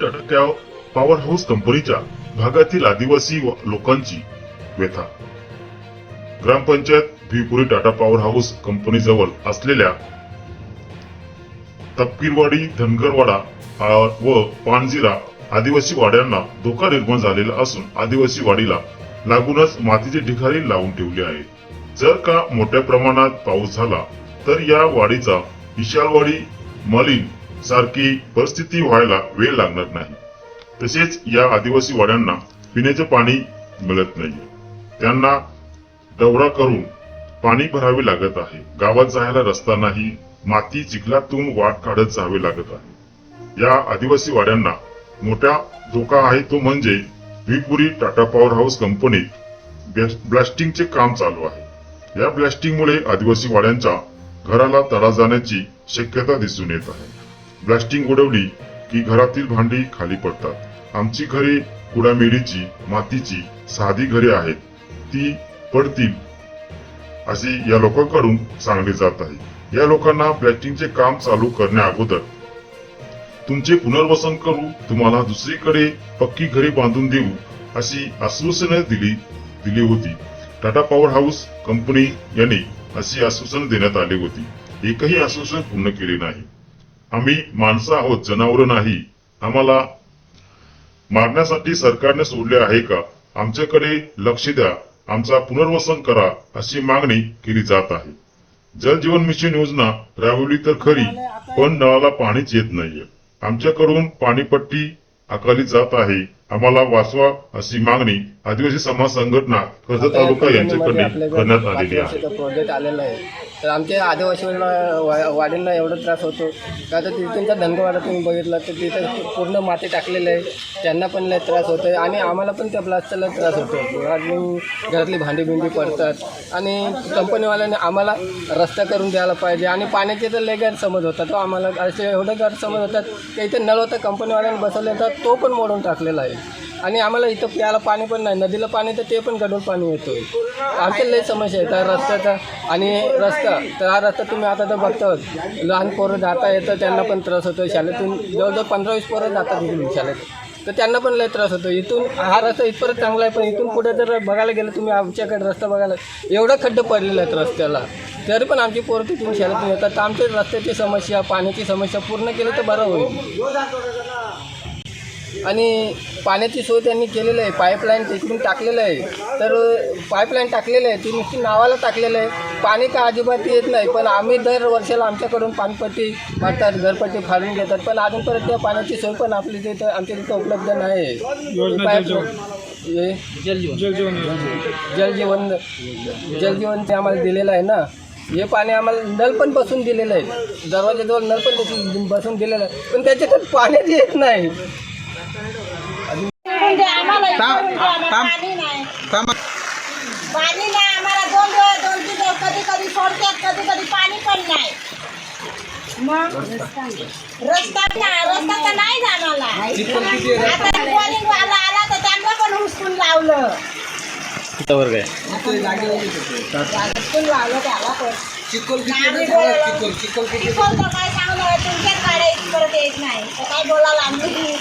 टाटा त्या power house कंपनीच्या भागातील आदिवासी लोकांची व्यथा. ग्रामपंचायत Bhipuri Tata power house company जवळ असलेल्या तपकीरवाडी धनगरवाडा व पाणजिरा आदिवासी वाड्यांना धोका निर्माण झालेला असून आदिवासी वाडीला लागूनच मातीचे ढिगारी लावून ठेवले आहे जर का मोठ्या प्रमाणात पाऊस झाला तर या वाडीचा विशालवाडी मलिन सारखी परिस्थिती व्हायला वेळ लागणार नाही. तसेच या आदिवासी वाड्यांना पिण्याचे पाणी मिळत नाही त्यांना दौरा करून पाणी भरावे लागत आहे. गावात जायला रस्ता नाही. माती चिखलातून वाट काढत जावे लागत आहे. या आदिवासी वाड्यांना मोठा धोका आहे तो म्हणजे विपुरी टाटा पॉवर हाऊस कंपनीत ब्लास्टिंगचे काम चालू आहे. या ब्लास्टिंगमुळे आदिवासी वाड्यांच्या घराला तडा जाण्याची शक्यता दिसून येत आहे. ब्लास्टिंग उडवली की घरातील भांडी खाली पडतात. आमची घरे कुडामेडीची मातीची साधी घरे आहेत. ती पडतील अशी या लोकांकडून सांगले जात आहे. या लोकांना ब्लॅस्टिंगचे काम चालू करण्या अगोदर तुमचे पुनर्वसन करू तुम्हाला दुसरीकडे पक्की घरे बांधून देऊ अशी आश्वासने दिली दिली होती. टाटा पॉवर हाऊस कंपनी यांनी अशी आश्वासन देण्यात आली होती. एकही आश्वासन पूर्ण केले नाही. आम्ही माणसं आहोत जनावर नाही. आम्हाला मारण्यासाठी सरकारने सोडले आहे का? आमच्याकडे लक्ष द्या. आमचा पुनर्वसन करा अशी मागणी केली जात आहे. जल जीवन मिशन योजना राबवली तर खरी पण नळाला पाणीच येत नाहीये. आमच्याकडून पाणीपट्टी आकारली जात आहे. आम्हाला वाचवा अशी मागणी आदिवासी समाज संघटना कर्जत तालुका यांच्याकडे करण्यात आलेली आहे. प्रोजेक्ट आलेला आहे. तर आमच्या आदिवासीला वा- वाडींना एवढा त्रास होतो. का तर तिथूनचा धनगवाडा तुम्ही बघितला तर तिथं पूर्ण माती टाकलेलं आहे. त्यांना पण लय त्रास होतो आहे आणि आम्हाला पण त्या ब्लास्टला त्रास होतो. आणि घरातली भांडी बिंडी पडतात आणि कंपनीवाल्याने आम्हाला रस्ता करून द्यायला पाहिजे आणि पाण्याचे तर लय गैरसमज होतात. तो आम्हाला असे एवढं गैरसमज होतात की इथे नळ होता कंपनीवाल्याने बसवले तर तो पण मोडून टाकलेला आहे. आणि आम्हाला इथं प्यायला पाणी पण नाही. नदीला पाणी तर ते पण गडून पाणी येतोय. आमच्या लई समस्या आहे. त्या रस्त्याचा आणि रस्ता. तर हा रस्ता तुम्ही आता तर बघता लहान पोरं जाता येतं त्यांना पण त्रास होतो शाळेतून जवळजवळ पंधरा वीस पोरं जातात इकडून शाळेत. तर त्यांना पण लय त्रास होतो इथून हा रस्ता इथपर्यंत चांगला आहे पण इथून पुढे जर बघायला गेलं तुम्ही आमच्याकडे रस्ता बघायला एवढं खड्डे पडलेला आहेत रस्त्याला. तरी पण आमची पोरं तिथून शाळेतून येतात. तर आमच्या रस्त्याची समस्या पाण्याची समस्या पूर्ण केली तर बरं होईल. आणि पाण्याची सोय त्यांनी केलेलं आहे. पाईपलाईन तिकडून टाकलेलं आहे. तर पाईपलाईन टाकलेलं आहे. ती नुसती नावाला टाकलेलं आहे. पाणी का अजिबात येत नाही. पण आम्ही दर वर्षाला आमच्याकडून पाणपट्टी मागतात घरपट्टी फाडून घेतात पण अजूनपर्यंत त्या पाण्याची सोय पण आपली तिथं आमच्या तिथं उपलब्ध नाही जलजीवन जलजीवन जलजीवन ते आम्हाला दिलेलं आहे ना. हे पाणी आम्हाला नळ पण बसून दिलेलं आहे. दरवाजाजवळ नळ पण बसून- बसून दिलेलं आहे. पण त्याच्यात पाण्याच येत नाही. म्हणजे पाणी नाही. पाणी नाही आम्हाला दोन वेळ दोन तीन वेळ कधी कधी सोडतात कधी कधी पाणी पण नाही. मग? रस्ता का रस्ता तर नाही आम्हाला. आता बॉलिंग वाला आला तर त्यांना पण हुसकून लावलं. हुसकून लावलं त्याला पण. आम्ही बोलायला- चिखल तर काय गाड्या इथे परत येत नाही. तर काय बोलायला आम्ही?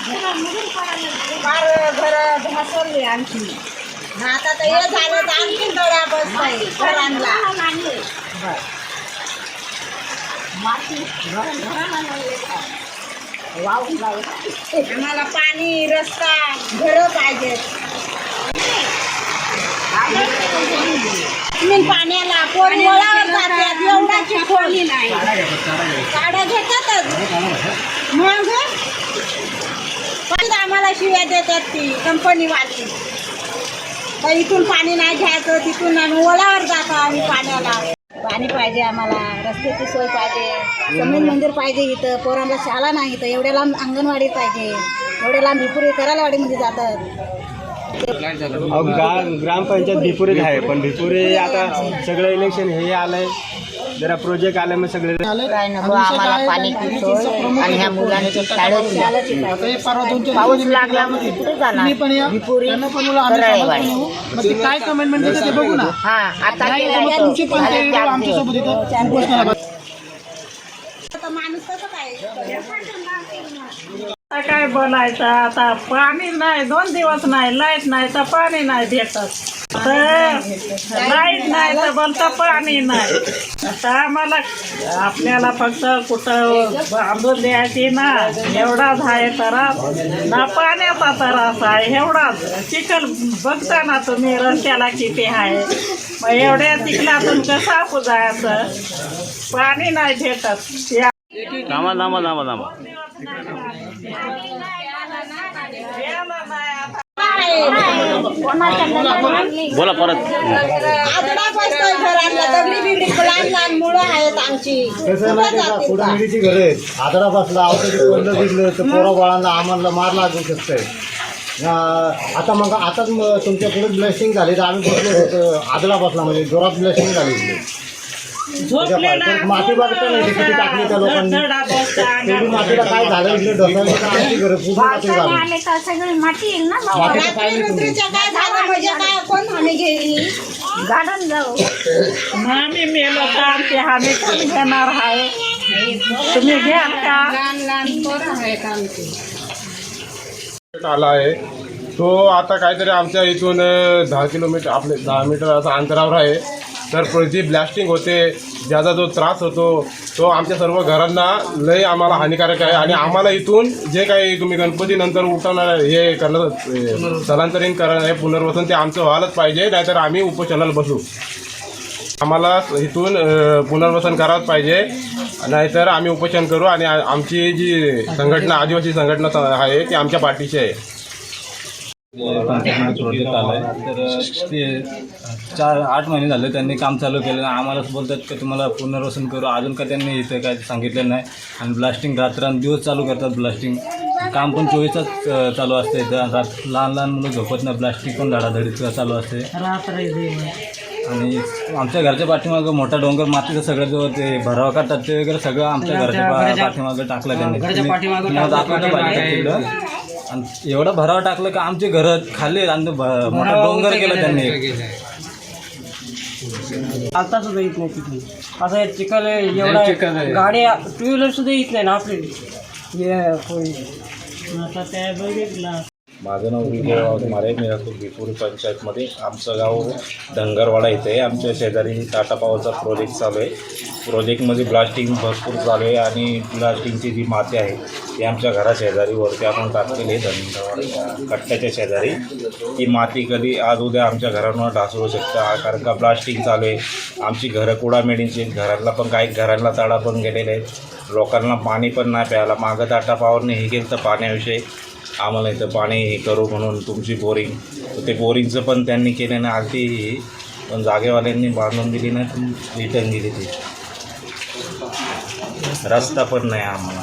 फार घर घासवली आमची. आता तर हे झालं तर आणखी गड्या बसताय घरांना. आम्हाला पाणी रस्ता घरं पाहिजेत. मी पाण्याला कोण मुळावर जातात एवढाची खोली नाही. काढा घेतातच. मग? पण आम्हाला शिव्या देतात ती कंपनीवाली. तर इथून पाणी नाही घ्यायचं तिथून आम्ही ओलावर जातो आम्ही पाण्याला. पाणी पाहिजे आम्हाला रस्त्याची सोय पाहिजे जमीन मंदिर पाहिजे इथं पोरांना शाळा नाही इथं एवढ्या लांब अंगणवाडी पाहिजे एवढ्या लांब भिपुरी करायला वाडीमध्ये जातात. ग्रामपंचायत भिपुरीत आहे पण भिपुरी आता सगळं इलेक्शन हे आलंय. जरा प्रोजेक्ट आले मग सगळे काय नको आम्हाला पाण्याची सोय आणि ह्या मुलांची शाळेची पाऊस लागला मग कुठे जाणार? भिपुरी करायवाडी. काय कमेंटमेंट देते ते बघू ना. हा पण आता माणूस कसं काय आता काय बोलायचं? आता पाणी नाही दोन दिवस नाही लाइट नाही तर पाणी नाही भेटत. तर लाइट नाही तर बोलतं पाणी नाही. आता आम्हाला आपल्याला फक्त कुठं बांधून द्यायची ना एवढाच आहे त्रास. ना पाण्याचा त्रास आहे एवढाच. चिखल बघता ना तुम्ही रस्त्याला किती आहे. मग एवढ्या चिखलातून कसं जायचं पाणी नाही भेटत. या थांबा थांबा थांबा थांबा. बोला परत. आहेत आमची. आहे घर आहेत आदडा बसला औषधी पडलं बिडलं तर पोरा बाळांना आम्हाला मार लागू शकतंय आता मग आताच तुमच्याकडे तुमच्यापुढे ब्लेसिंग झाली तर आम्ही बसलो होतो आदडा बसला म्हणजे जोरात ब्लेसिंग झाली माती बघता नाही किती टाकली त्या लोकांनी. तेवढी मातीला काय झालं इकडे ढसाळी तर आमची घर पूर्ण माती झाली. आले तर सगळी माती येईल ना मातीचं काय नाही तुम्ही. रात्रीच्या काय झालं म्हणजे काय? कोण हमी घेईल? गार्डन जाऊ. आम्ही मेलो तर आमची हानी कोण घेणार आहे? तुम्ही घ्याल का आला आहे. तो आता काहीतरी आमच्या इथून अ, दहा किलोमीटर आपले दहा मीटर असं अंतरावर आहे. तर जी ब्लॅस्टिंग होते ज्याचा जो त्रास होतो तो आमच्या सर्व घरांना लय आम्हाला हानिकारक आहे. आणि आम्हाला इथून जे काही तुम्ही गणपती नंतर उठवणार हे करणार स्थलांतरित करणार आहे पुनर्वसन ते आमचं व्हायलाच पाहिजे नाहीतर आम्ही उपोषणाला बसू. आम्हाला इथून पुनर्वसन करावंच पाहिजे नाहीतर आम्ही उपोषण करू आणि आमची जी संघटना आदिवासी संघटना आहे ती आमच्या पाठीची आहे. तर चार आठ महिने झाले त्यांनी काम चालू केलं आणि आम्हालाच बोलतात की तुम्हाला पुनर्वसन करू. अजून का त्यांनी इथं काय सांगितलं नाही. आणि ब्लास्टिंग रात्रंदिवस चालू करतात ब्लास्टिंग काम पण चोवीस तास चालू असते इथं. लहान लहान मुलं झोपत नाही. ब्लास्टिंग पण धडाधडीत चालू असते. आणि आमच्या घरच्या पाठीमागं मोठा डोंगर मातीचं सगळं जो ते भरावा करतात ते वगैरे सगळं आमच्या घरच्या पाठीमागं टाकलं त्यांनी. दाखवलं पाहिजे? आणि एवढं भरावा टाकलं की आमचे घर खाली आहेत. आणि मोठा डोंगर केला त्यांनी. चालता सुद्धा येत नाही तिथे असं आहे, चिखल आहे, एवढा आहे. गाड्या टू व्हीलर सुद्धा येत नाही ना आपली हे होय. आता त्या बघितलं माझं नाव विजय वाघमारे मी राहतो बिपुरी पंचायतमध्ये. आमचं गाव धनगरवाडा इथे आहे. आमच्या शेजारी टाटा पॉवरचा प्रोजेक्ट चालू आहे. प्रोजेक्टमध्ये ब्लास्टिंग भरपूर चालू आहे आणि ब्लास्टिंगची जी माती आहे ती आमच्या घरा शेजारीवरती आपण टाकलेली आहे. धनगरवाडा कट्ट्याच्या शेजारी. ती माती कधी आज उद्या आमच्या घरांवर ढासळू शकतं. कारण का ब्लास्टिंग चालू आहे. आमची घरं कुडामेडींची घरांना घरातला पण काही घरांना तडा पण गेलेले आहेत लोकांना पाणी पण नाही प्यायला. मागं टाटा पावरने हे केलं तर पाण्याविषयी आम्हाला इथं पाणी हे करू म्हणून तुमची बोरिंग. तर ते बोरिंगचं पण त्यांनी केलं ना अगदी पण जागेवाल्यांनी बांधून दिली ना रिटर्न दिली ती. रस्ता पण नाही आम्हाला.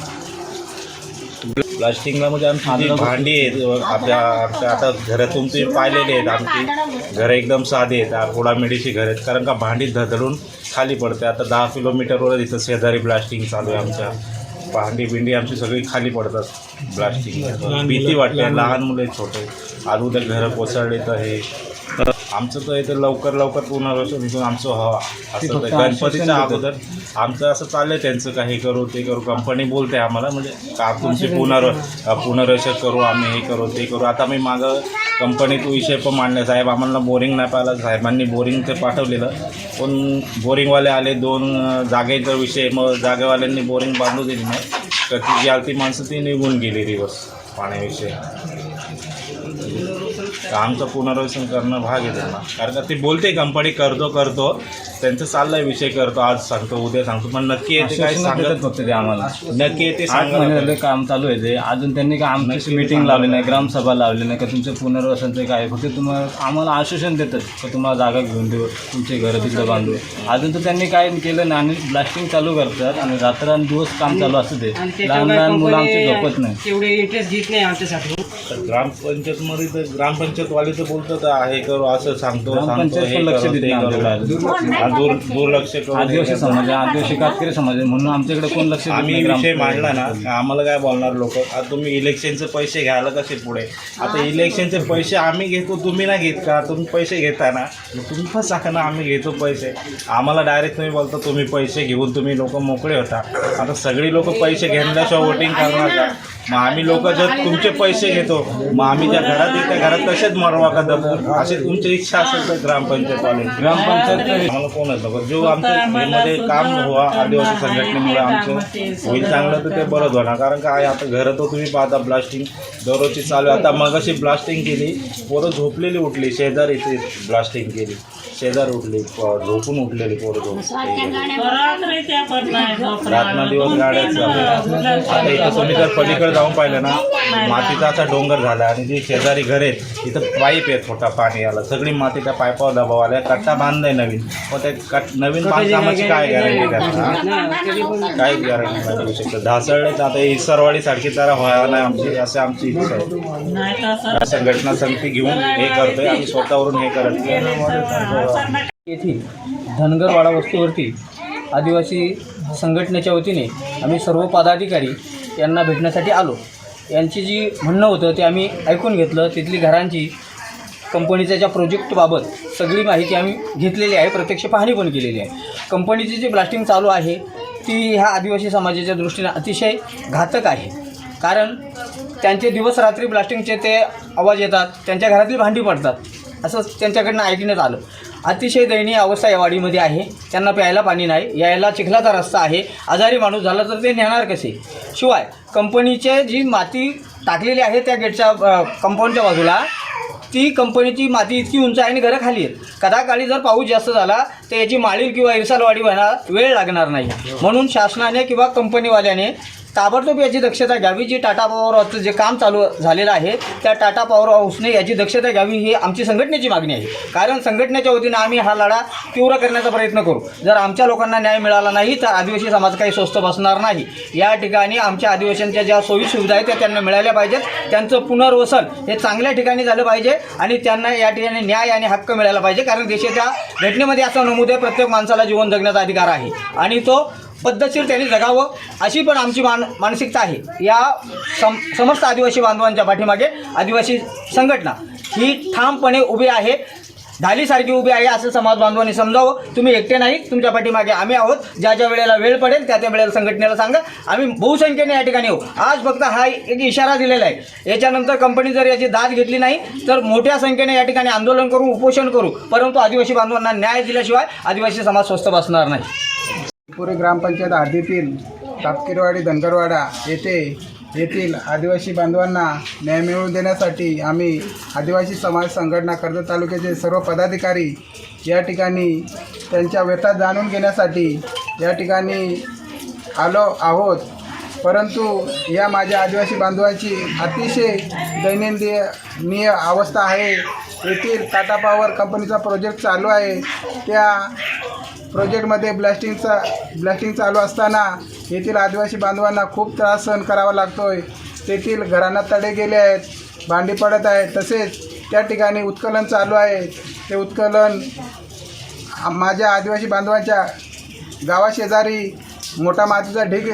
प्लास्टिकला म्हणजे आमची भांडी आहेत आपल्या आमच्या आता घरं तुमची पाहिलेली आहेत आमची. घरं एकदम साधी आहेत कुडामेडीची घरं आहेत. कारण का भांडी धडधडून खाली पडते. आता दहा किलोमीटरवर इथं शेजारी ब्लास्टिंग चालू आहे आमच्या. भांडी बिंडी आमची सगळी खाली पडतात ब्लास्टिंग भीती वाटते लहान मुलं. छोटे. आज उद्या घरं कोसळले तर हे आमचं तर इथं लवकर लवकर पुनर्वसन इथून आमचं व्हावा असं ते गणपतीच्या अगोदर आमचं असं चाललंय त्यांचं काही करू ते करू कंपनी बोलते आम्हाला म्हणजे का तुमचे पुनर् पुनर्वसन करू आम्ही हे करू ते करू. आता मी मागं कंपनीत विषय पण मांडले साहेब आम्हाला बोरिंग नाही पाहिला साहेबांनी बोरिंग ते पाठवलेलं. पण बोरिंगवाले आले दोन जागेचा विषय मग जागेवाल्यांनी बोरिंग बांधू दिली नाही. तर ती जी आलती माणसं ती निघून गेली दिवस पाण्याविषयी. तर आमचं पुनर्वसन करणं भाग आहे त्यांना. कारण का ती बोलते कंपनी करतो करतो. त्यांचं चाललाय विषय करतो. आज सांगतो उद्या सांगतो. पण नक्की येते काय सांगत फक्त ते आम्हाला. नक्की येते आठ सांगत काम चालू आहे ते. अजून त्यांनी काय आमची मीटिंग लावली नाही ग्रामसभा लावली नाही का तुमचं पुनर्वसनचं काय फक्त तुम्हाला आम्हाला आश्वासन देतात का तुम्हाला जागा घेऊन देऊ तुमचे घरं तिकडे बांधू. अजून तर त्यांनी काय केलं नाही आणि ब्लास्टिंग चालू करतात आणि रात्रंदिवस काम चालू असतं ते लहान लहान मुलं आमचे झोपत नाही. तेवढे इंटरेस्ट घेत नाही आमच्यासाठी. तर ग्रामपंचायतमध्ये तर ग्रामपंचायतवाले तर बोलतात हे करू असं सांगतो सांगतो ग्रामपंचायत हे पण लक्ष करू देत ते नाही करू. आमच्याकडे हा, दूर दुर्लक्ष आदिवासी. समाज आहे, आदिवासी कातकरी समाज आहे, म्हणून आमच्याकडे कोण लक्ष देत आम्ही नाही विषय मांडला ना आम्हाला काय बोलणार लोक? आता तुम्ही इलेक्शनचे पैसे घ्यायला कसे पुढे? आता इलेक्शनचे पैसे आम्ही घेतो तुम्ही ना घेत का? तुम्ही पैसे घेता ना? मग तुम्ही पण सांगा ना आम्ही घेतो पैसे. आम्हाला डायरेक्ट तुम्ही बोलता तुम्ही पैसे घेऊन तुम्ही लोक मोकळे होता. आता सगळी लोक पैसे घेतल्याशिवाय वोटिंग करणार का? मग आम्ही लोक जर तुमचे पैसे घेतो मग आम्ही ज्या घरात येत्या घरात तसेच मरवा का दबू अशी तुमची इच्छा असेल तर ग्रामपंचायतवाले ग्रामपंचायत आम्हाला कोणच नको. जो आमच्या काम व्हा आदिवासी संघटनेमुळे आमचं होईल चांगलं तर ते बरंच होणार कारण काय आता घरं तर तुम्ही पाहता ब्लास्टिंग दररोजची चालू आहे. आता मगाशी ब्लास्टिंग केली पोरं झोपलेली उठली शेजारी ते ब्लास्टिंग केली. शेजार उठली झोपून उठलेली पोरं. रात्र दिवस गाड्याच चालल्या. आता इथं तुम्ही जर पलीकडे जाऊन पाहिलं ना मातीचा असा डोंगर झाला आणि जी शेजारी घर आहेत इथं पाईप आहे छोटा पाणी आला. सगळी माती त्या पाईपावर दबाव आला कट्टा बांधलाय नवीन. मग ते कट नवीन बांधकामाची काय गॅरंटी त्याला काय गॅरंटी नाही देऊ शकत. ढासळले तर आता ही सरवाडी सारखी जरा व्हायला नाही आमची अशी आमची इच्छा आहे. संघटना समिती घेऊन हे करतोय. आम्ही स्वतःवरून हे करत नाही. येथील धनगरवाडा वस्तीवरती आदिवासी संघटनेच्या वतीने आम्ही सर्व पदाधिकारी यांना भेटण्यासाठी आलो. यांची जी म्हणणं होतं ते आम्ही ऐकून घेतलं. तिथली घरांची कंपनीच्या ज्या प्रोजेक्टबाबत सगळी माहिती आम्ही घेतलेली आहे. प्रत्यक्ष पाहणी पण केलेली आहे. कंपनीची जी ब्लास्टिंग चालू आहे ती ह्या आदिवासी समाजाच्या दृष्टीने अतिशय घातक आहे. कारण त्यांचे दिवस रात्री ब्लास्टिंगचे ते आवाज येतात त्यांच्या घरातली भांडी पडतात असं त्यांच्याकडनं ऐकण्यात आलं. अतिशय दयनीय अवस्था या वाडीमध्ये आहे. त्यांना प्यायला पाणी नाही. यायला चिखलाचा रस्ता आहे. आजारी माणूस झाला तर ते नेणार कसे? शिवाय कंपनीचे जी माती टाकलेली आहे त्या गेटच्या कंपाऊंडच्या बाजूला ती कंपनीची माती इतकी उंच आहे आणि घरं खाली आहेत. कदाकाळी जर पाऊस जास्त झाला तर याची माळील किंवा इरसालवाडी व्हायला वेळ लागणार नाही. म्हणून शासनाने किंवा कंपनीवाल्याने ताबडतोब याची दक्षता घ्यावी. जी टाटा पॉवर हाऊसचं जे काम चालू झालेलं आहे त्या टाटा पॉवर हाऊसने याची दक्षता घ्यावी ही आमची संघटनेची मागणी आहे. कारण संघटनेच्या वतीनं आम्ही हा लढा तीव्र करण्याचा प्रयत्न करू. जर आमच्या लोकांना न्याय मिळाला नाही तर आदिवासी समाज काही स्वस्त बसणार नाही. या ठिकाणी आमच्या आदिवासींच्या ज्या सोयी सुविधा आहेत त्या त्यांना मिळाल्या पाहिजेत. त्यांचं पुनर्वसन हे चांगल्या ठिकाणी झालं पाहिजे आणि त्यांना या ठिकाणी न्याय आणि हक्क मिळायला पाहिजे. कारण देशाच्या घटनेमध्ये असं नमूद आहे प्रत्येक माणसाला जीवन जगण्याचा अधिकार आहे. आणि तो पद्धतशीर त्यांनी जगावं अशी पण आमची मान मानसिकता आहे. या सम समस्त आदिवासी बांधवांच्या पाठीमागे आदिवासी संघटना ही ठामपणे उभी आहे. ढालीसारखी उभी आहे असं समाज बांधवांनी समजावं. तुम्ही एकटे नाही तुमच्या पाठीमागे आम्ही आहोत. ज्या ज्या वेळेला वेळ पडेल त्या त्या वेळेला संघटनेला सांगा. आम्ही बहुसंख्येने या ठिकाणी येऊ आज फक्त हा एक इशारा दिलेला आहे. याच्यानंतर कंपनी जर याची दाद घेतली नाही तर मोठ्या संख्येने या ठिकाणी आंदोलन करू उपोषण करू. परंतु आदिवासी बांधवांना न्याय दिल्याशिवाय आदिवासी समाज स्वस्थ बसणार नाही. पुरे ग्रामपंचायत हद्दीतील तापकीरवाडी धनगरवाडा येथे येथील आदिवासी बांधवांना न्याय मिळवून देण्यासाठी आम्ही आदिवासी समाज संघटना कर्जत तालुक्याचे सर्व पदाधिकारी या ठिकाणी त्यांच्या व्यथा जाणून घेण्यासाठी या ठिकाणी आलो आहोत. परंतु या माझ्या आदिवासी बांधवांची अतिशय दैनंदिनीय अवस्था आहे. येथील टाटा पॉवर कंपनीचा प्रोजेक्ट चालू आहे. त्या प्रोजेक्टमध्ये ब्लास्टिंगचा ब्लास्टिंग चालू असताना येथील आदिवासी बांधवांना खूप त्रास सहन करावा लागतो आहे तेथील घरांना तडे गेले आहेत भांडी पडत आहेत. तसेच त्या ठिकाणी उत्कलन चालू आहे. ते उत्कलन माझ्या आदिवासी बांधवांच्या गावाशेजारी मोठा मातीचा ढीग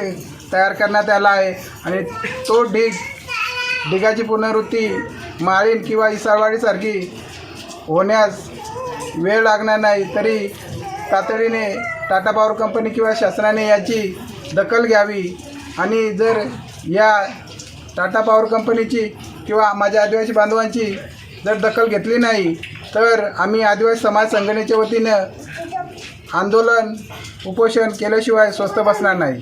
तयार करण्यात आला आहे. आणि तो ढीग ढिगाची पुनरावृत्ती माळीन किंवा इसाळवाडीसारखी होण्यास वेळ लागणार नाही. तरी तातडीने टाटा पॉवर कंपनी किंवा शासनाने याची दखल घ्यावी. आणि जर या टाटा पॉवर कंपनीची किंवा माझ्या आदिवासी बांधवांची जर दखल घेतली नाही तर आम्ही आदिवासी समाज संघटनेच्या वतीनं आंदोलन उपोषण केल्याशिवाय स्वस्थ बसणार नाही.